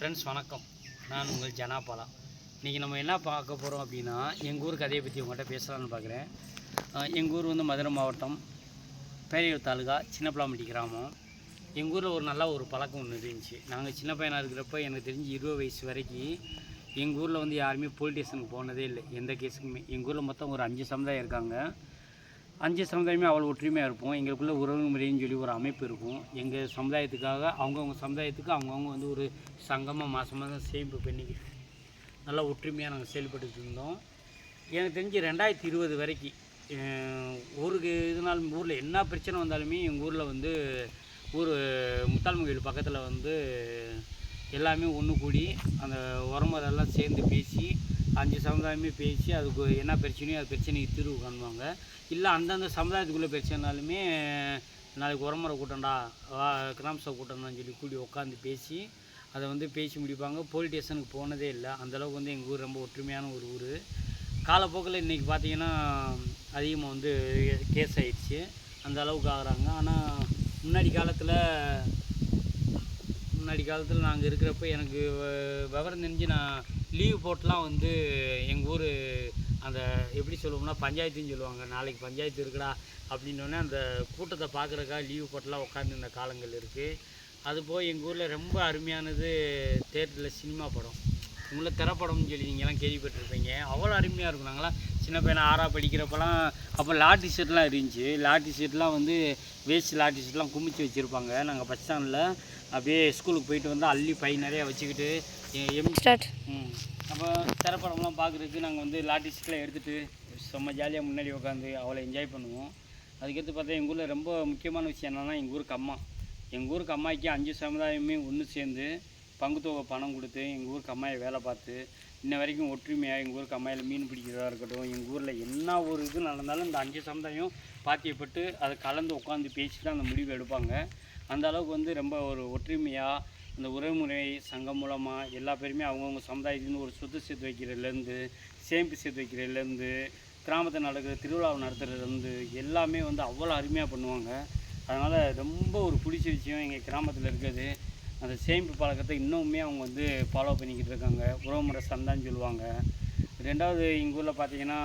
Friends வணக்கம். நான் உங்கள் ஜனாபாலா இன்றைக்கி நம்ம என்ன பார்க்க போகிறோம் அப்படின்னா எங்கள் ஊர் கதையை பற்றி உங்கள்கிட்ட பேசலாம்னு பார்க்குறேன். எங்கள் ஊர் வந்து மதுரை மாவட்டம் பேரையூர் தாலுகா சின்னப்பலாம்பட்டி கிராமம். எங்கள் ஊரில் ஒரு நல்ல ஒரு பழக்கம் ஒன்று இருந்துச்சு. நாங்கள் சின்ன பையனாக இருக்கிறப்ப எனக்கு தெரிஞ்சு இருபது வயசு வரைக்கும் எங்கள் ஊரில் வந்து யாருமே போலீஸ் ஸ்டேஷனுக்கு போனதே இல்லை. எந்த கேஸுக்குமே எங்கள் ஊரில் மொத்தம் ஒரு அஞ்சு சமுதாயம் இருக்காங்க. அஞ்சு சமுதாயமே அவ்வளோ ஒற்றுமையாக இருப்போம். எங்களுக்குள்ள உறவு முறைன்னு சொல்லி ஒரு அமைப்பு இருக்கும். எங்கள் சமுதாயத்துக்காக அவங்கவுங்க சமுதாயத்துக்கு அவங்கவுங்க வந்து ஒரு சங்கமாக மாதம் மாதம் சேமிப்பு பண்ணி நல்லா ஒற்றுமையாக நாங்கள் செயல்பட்டு இருந்தோம். எனக்கு தெரிஞ்சு ரெண்டாயிரத்தி இருபது வரைக்கும் ஒரு ஊருக்கு இதனால் ஊரில் என்ன பிரச்சனை வந்தாலுமே எங்கள் ஊரில் வந்து ஊர் முத்தாள்ம கோயில் பக்கத்தில் வந்து எல்லாமே ஒன்று கூடி அந்த உரமுறையெல்லாம் சேர்ந்து பேசி அஞ்சு சமுதாயமே பேசி அதுக்கு என்ன பிரச்சனையோ அது பிரச்சனைக்கு தீர்வு காணுவாங்க இல்லை அந்தந்த சமுதாயத்துக்குள்ளே பிரச்சனைனாலுமே நாளைக்கு உரமுறை கூட்டம்டா வா கிராம சபை கூட்டம்னு சொல்லி கூடி உட்காந்து பேசி அதை வந்து பேசி முடிப்பாங்க. போலீஸ் ஸ்டேஷனுக்கு போனதே இல்லை. அந்தளவுக்கு வந்து எங்கள் ஊர் ரொம்ப ஒற்றுமையான ஒரு ஊர். காலப்போக்கில் இன்றைக்கி பார்த்தீங்கன்னா அதிகமாக வந்து கேஸ் ஆயிடுச்சு. அந்த அளவுக்கு ஆகுறாங்க. ஆனால் முன்னாடி காலத்தில் முன்னாடி காலத்தில் நாங்கள் இருக்கிறப்ப எனக்கு வ- விவரம் தெரிஞ்சு நான் லீவு போட்டுலாம் வந்து எங்கள் ஊர் அந்த எப்படி சொல்லுவோம்னா பஞ்சாயத்துன்னு சொல்லுவாங்க. நாளைக்கு பஞ்சாயத்து இருக்குடா அப்படின்னோடனே அந்த கூட்டத்தை பார்க்குறக்கா லீவு போட்டுலாம் உட்காந்துருந்த காலங்கள் இருக்குது அது போய் எங்கள் ஊரில் ரொம்ப அருமையானது தேட்டரில் சினிமா படம். உங்களை திரைப்படம்னு சொல்லி நீங்கள்லாம் கேள்விப்பட்டிருப்பீங்க. அவ்வளோ அருமையாக இருக்கும். நாங்களாம் சின்ன பையனை ஆறா படிக்கிறப்பலாம் அப்போ லாட்டி ஷர்ட்லாம் இருந்துச்சு. லாட்டி ஷர்ட்லாம் வந்து வேஸ்ட் லாட்டி ஷர்ட்லாம் குமிச்சு வச்சுருப்பாங்க. நாங்கள் பஸ் ஸ்டாண்டில் அப்படியே ஸ்கூலுக்கு போயிட்டு வந்து அள்ளி பை நிறையா வச்சுக்கிட்டு எம் ஸ்டார்ட் ம். அப்போ திரைப்படம்லாம் பார்க்குறதுக்கு நாங்கள் வந்து லாட்டி ஷர்ட்லாம் எடுத்துகிட்டு செம்ம ஜாலியாக முன்னாடி உட்காந்து அவ்வளோ என்ஜாய் பண்ணுவோம். அதுக்கடுத்து பார்த்தா எங்கள் ஊரில் ரொம்ப முக்கியமான விஷயம் என்னென்னா எங்கள் ஊருக்கு அம்மா. எங்கள் ஊருக்கு அம்மாய்க்கு அஞ்சு சமுதாயமே ஒன்று சேர்ந்து பங்குத்தொகை பணம் கொடுத்து எங்கள் ஊருக்கு அம்மாயை வேலை பார்த்து இன்ன வரைக்கும் ஒற்றுமையாக எங்கள் ஊருக்கு அம்மாயில் மீன் பிடிக்கிறதா இருக்கட்டும் எங்கள் ஊரில் என்ன ஒரு இது நடந்தாலும் இந்த அஞ்சு சமுதாயம் பாத்தியப்பட்டு அதை கலந்து உட்காந்து பேசி தான் அந்த முடிவு எடுப்பாங்க. அந்த அளவுக்கு வந்து ரொம்ப ஒரு ஒற்றுமையாக இந்த உறவுமுறை சங்கம் மூலமாக எல்லா பேருமே அவங்கவுங்க சமுதாயத்துலேருந்து ஒரு சொத்து சேர்த்து வைக்கிறதுலேருந்து சேமிப்பு சேர்த்து வைக்கிறதுலேருந்து கிராமத்தில் நடக்கிற திருவிழாவை நடத்துறதுலேருந்து எல்லாமே வந்து அவ்வளோ அருமையாக பண்ணுவாங்க. அதனால் ரொம்ப ஒரு பிடிச்ச விஷயம் எங்கள் கிராமத்தில் இருக்கிறது. அந்த சேமிப்பு பழக்கத்தை இன்னுமே அவங்க வந்து ஃபாலோ பண்ணிக்கிட்டு இருக்காங்க. உறவுமுறை சந்தான்னு சொல்லுவாங்க. ரெண்டாவது எங்கள் ஊரில் பார்த்திங்கன்னா